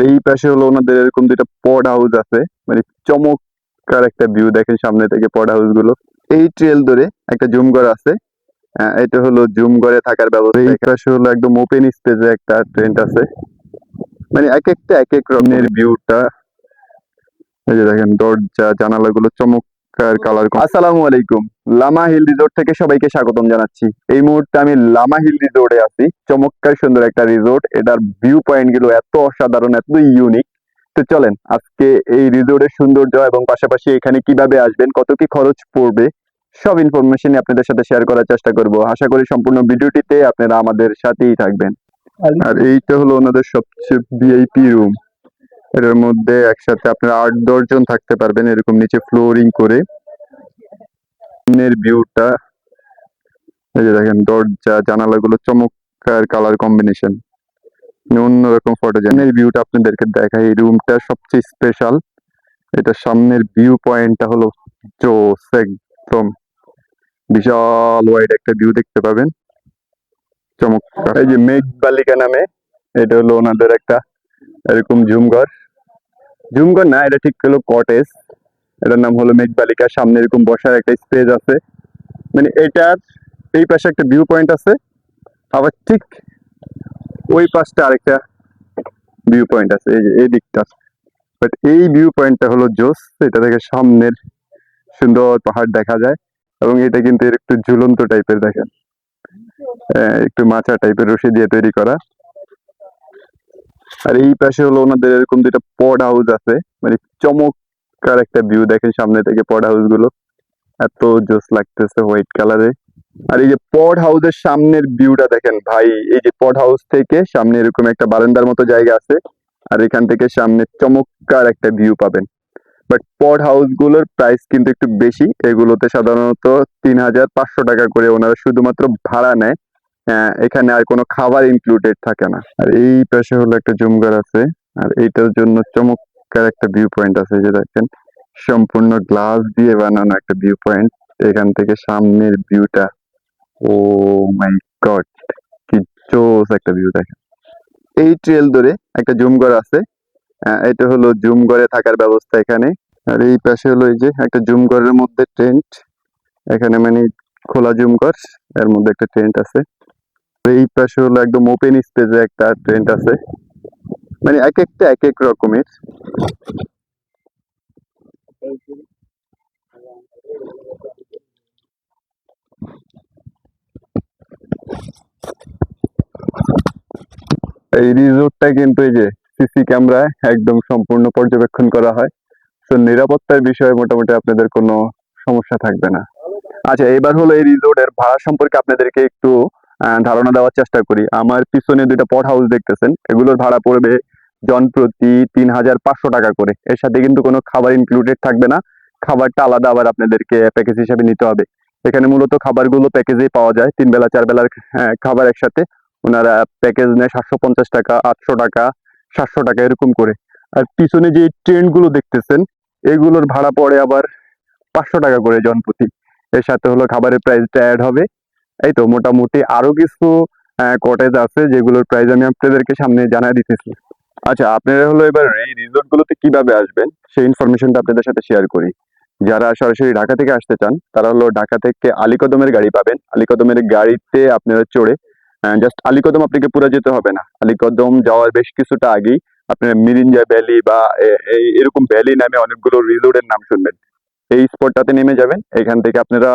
এই পাশে হলো ওনাদের এরকম দুইটা পড হাউস আছে। মানে চমৎকার একটা ভিউ দেখেন সামনে থেকে পড হাউসগুলো। এই ট্রেল ধরে একটা জুম ঘর আছে। আহ, এটা হলো জুম ঘরে থাকার ব্যবস্থা। এই পাশে হলো একদম ওপেন স্পেসে একটা ট্রেন্ট আছে। মানে এক একটা এক এক রকমের ভিউটা এই যে দেখেন দরজা জানালাগুলো চমক আসসালামু আলাইকুম। লামা হিল রিসোর্ট থেকে সবাইকে স্বাগতম জানাচ্ছি। এই মুহূর্তে আমি লামা হিল রিসোর্টে আছি। চমৎকার সুন্দর একটা রিসোর্ট। এটার ভিউ পয়েন্টগুলো এত অসাধারণ এত ইউনিক তো চলেন আজকে এই রিসোর্টের সৌন্দর্য এবং পাশাপাশি এখানে কীভাবে আসবেন কত কি খরচ পড়বে সব ইনফরমেশন আপনাদের সাথে শেয়ার করার চেষ্টা করব। আশা করি সম্পূর্ণ ভিডিওটিতে আপনারা আমাদের সাথেই থাকবেন। আর এইটা হলো ওনাদের সবচেয়ে ভিআইপি রুম এটার মধ্যে একসাথে আপনারা আট দশ জন থাকতে পারবেন এরকম নিচে ফ্লোরিং করে। ভিউটা এই যে দেখেন দরজা, জানালাগুলো চমৎকার কালার কম্বিনেশন অন্যরকম ফটো জানের ভিউটা আপনাদেরকে দেখাই, এই রুমটা সবচেয়ে স্পেশাল এটা সামনের ভিউ পয়েন্টটা হলো জোস, একদম। বিশাল ওয়াইড একটা ভিউ দেখতে পাবেন। চমৎকার। এই যে মেঘ বালিকা নামে, এটা হলো ওনাদের একটা এরকম ঝুমঘর। ঝুমঘর না এটা ঠিক হলো কটেজ এটার নাম হলো মেঘ বালিকা সামনে এরকম বসার একটা স্পেস আছে। মানে এটার এই পাশে একটা ভিউ পয়েন্ট আছে। আবার ঠিক ওই পাশটা আরেকটা ভিউ পয়েন্ট আছে। এই যে এই দিকটা। বাট এই ভিউ পয়েন্টটা হলো জোস। এটা থেকে সামনের সুন্দর পাহাড় দেখা যায়। এবং এটা কিন্তু একটু ঝুলন্ত টাইপের দেখেন। আহ, একটু মাচা টাইপের রশি দিয়ে তৈরি করা। আর এই পাশে হলো ওনাদের এরকম দুইটা পড হাউস আছে। মানে চমৎকার একটা ভিউ দেখেন সামনে থেকে পড হাউসগুলো। এত জোস লাগতেছে হোয়াইট কালারে আর এই যে পড হাউসের সামনের ভিউটা দেখেন ভাই, এই যে পড হাউস থেকে সামনে এরকম একটা বারান্দার মতো জায়গা আছে। আর এখান থেকে সামনে চমৎকার একটা ভিউ পাবেন। বাট পড হাউসগুলোর প্রাইস কিন্তু একটু বেশি। এগুলোতে সাধারণত তিন হাজার পাঁচশো টাকা করে ওনারা শুধুমাত্র ভাড়া নেয়। এখানে আর কোনো খাবার ইনক্লুডেড থাকে না। আর এই পাশে হলো একটা জুমঘর আছে আর এইটার জন্য চমৎকার একটা ভিউ পয়েন্ট আছে যে দেখেন সম্পূর্ণ গ্লাস দিয়ে বানানো একটা ভিউ পয়েন্ট এখান থেকে সামনের ভিউটা ও মাই গড কি জোস একটা ভিউ দেখেন। এই ট্রেল ধরে একটা জুমঘর আছে আহ, এটা হলো জুমঘরে থাকার ব্যবস্থা এখানে। আর এই পাশে হলো এই যে একটা জুমঘরের মধ্যে টেন্ট এখানে মানে খোলা জুমঘর এর মধ্যে একটা টেন্ট আছে। এই হলো একদম ওপেন স্পেসে একটা আছে। মানে এক একটা এক এক রকমের। এই রিসোর্টটা কিন্তু এই যে সিসি ক্যামেরায় একদম সম্পূর্ণ পর্যবেক্ষণ করা হয়। তো নিরাপত্তার বিষয়ে মোটামুটি আপনাদের কোনো সমস্যা থাকবে না। আচ্ছা এবার হলো এই রিসোর্টের ভাড়া সম্পর্কে আপনাদেরকে একটু ধারণা দেওয়ার চেষ্টা করি। আমার পিছনে দুইটা পট হাউস দেখতেছেন। এগুলোর ভাড়া পড়বে জন প্রতি তিন হাজার পাঁচশো টাকা করে। এর সাথে কিন্তু কোনো খাবার ইনক্লুডেড থাকবে না। খাবারটা আলাদা আবার আপনাদেরকে প্যাকেজ হিসাবে নিতে হবে। এখানে মূলত খাবারগুলো প্যাকেজেই পাওয়া যায়। তিন বেলা চার বেলার খাবার একসাথে। ওনারা প্যাকেজ নেয় সাতশো পঞ্চাশ টাকা, আটশো টাকা, সাতশো টাকা, এরকম করে। আর পিছনে যে ট্রেনগুলো দেখতেছেন, এগুলোর ভাড়া পড়ে আবার পাঁচশো টাকা করে জনপ্রতি এর সাথে হলো খাবারের প্রাইসটা অ্যাড হবে। এই তো মোটামুটি আরও কিছু কটেজ আছে যেগুলোর প্রাইস আমি আপনাদেরকে সামনে জানাই দিতেছি। আচ্ছা আপনারা হলো এবার এই রিসোর্ট গুলোতে কীভাবে আসবেন? সেই ইনফরমেশনটা আপনাদের সাথে শেয়ার করি। যারা সরাসরি ঢাকা থেকে আসতে চান, তারা হলো ঢাকা থেকে আলিকদমের গাড়ি পাবেন। আলিকদমের গাড়িতে আপনারা চড়ে জাস্ট আলিকদম আপনাকে পুরো যেতে হবে না। আলিকদম যাওয়ার বেশ কিছুটা আগেই আপনার মিরিঞ্জা ভ্যালি বা এরকম ভ্যালি নামে অনেকগুলো রিসোর্টের নাম শুনবেন। এই স্পটটাতে নেমে যাবেন। এখান থেকে আপনারা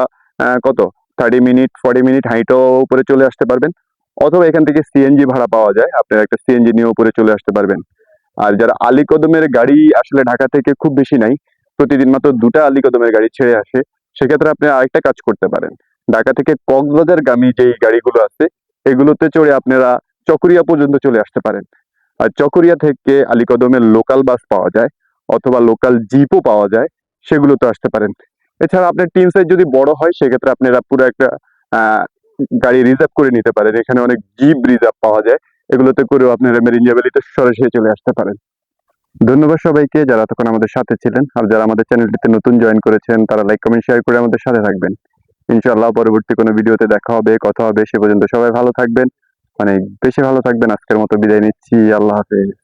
কত? থার্টি মিনিট ফর্টি মিনিট হাইটও উপরে চলে আসতে পারবেন। অথবা এখান থেকে সিএনজি ভাড়া পাওয়া যায়। আপনারা একটা সিএনজি নিয়ে উপরে চলে আসতে পারবেন। আর যারা আলিকদমের গাড়ি আসলে ঢাকা থেকে খুব বেশি নাই, প্রতিদিন মাত্র দুটা আলিকদমের গাড়ি ছেড়ে আসে, সেক্ষেত্রে আপনি আরেকটা কাজ করতে পারেন। ঢাকা থেকে কক্সবাজার গামী যেই গাড়িগুলো আছে, এগুলোতে চড়ে আপনারা চকরিয়া পর্যন্ত চলে আসতে পারেন। আর চকরিয়া থেকে আলিকদমের লোকাল বাস পাওয়া যায়, অথবা লোকাল জিপও পাওয়া যায়, সেগুলোতে আসতে পারেন। এছাড়া আপনার টিম সাইজ যদি বড় হয়, সেক্ষেত্রে আপনারা পুরো একটা গাড়ি রিজার্ভ করে নিতে পারেন। এখানে অনেক জিপ রিজার্ভ পাওয়া যায়। এগুলোতে করেও আপনারা মেরিঞ্জা ভ্যালিতে সরাসরি চলে আসতে পারেন। ধন্যবাদ সবাইকে যারা তখন আমাদের সাথে ছিলেন। আর যারা আমাদের চ্যানেলটিতে নতুন জয়েন করেছেন, তারা লাইক কমেন্ট শেয়ার করে আমাদের সাথে থাকবেন। ইনশাআল্লাহ পরবর্তী কোনো ভিডিওতে দেখা হবে, কথা হবে, সে পর্যন্ত সবাই ভালো থাকবেন। মানে বেশি ভালো থাকবেন। আজকের মতো বিদায় নিচ্ছি। আল্লাহ হাফেজ।